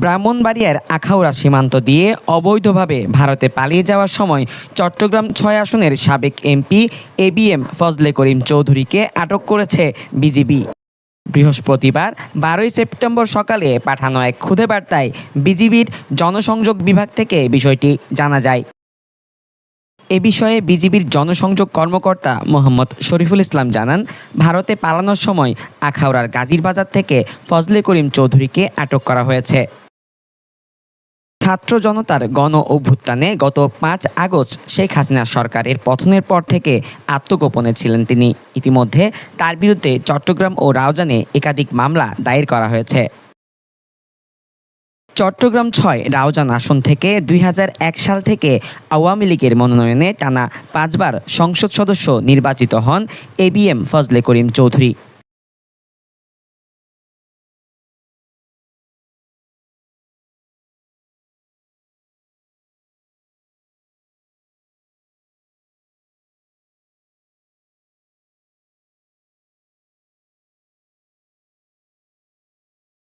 ব্রাহ্মণবাড়িয়ার আখাউড়া সীমান্ত দিয়ে অবৈধভাবে ভারতে পালিয়ে যাওয়ার সময় চট্টগ্রাম ছয় আসনের সাবেক এমপি এবিএম ফজলে করিম চৌধুরীকে আটক করেছে বিজিবি। বৃহস্পতিবার বারোই সেপ্টেম্বর সকালে পাঠানো এক খুদে বার্তায় বিজিবির জনসংযোগ বিভাগ থেকে বিষয়টি জানা যায়। এ বিষয়ে বিজিবির জনসংযোগ কর্মকর্তা মোহাম্মদ শরীফুল ইসলাম জানান, ভারতে পালানোর সময় আখাউড়ার গাজীর বাজার থেকে ফজলে করিম চৌধুরীকে আটক করা হয়েছে। ছাত্র জনতার গণ অভ্যুত্থানে গত পাঁচ আগস্ট শেখ হাসিনা সরকারের পতনের পর থেকে আত্মগোপনে ছিলেন তিনি। ইতিমধ্যে তার বিরুদ্ধে চট্টগ্রাম ও রাউজানে একাধিক মামলা দায়ের করা হয়েছে। চট্টগ্রাম ছয় রাউজান আসন থেকে দুই হাজার এক সাল থেকে আওয়ামী লীগের মনোনয়নে টানা পাঁচবার সংসদ সদস্য নির্বাচিত হন এবিএম ফজলে করিম চৌধুরী।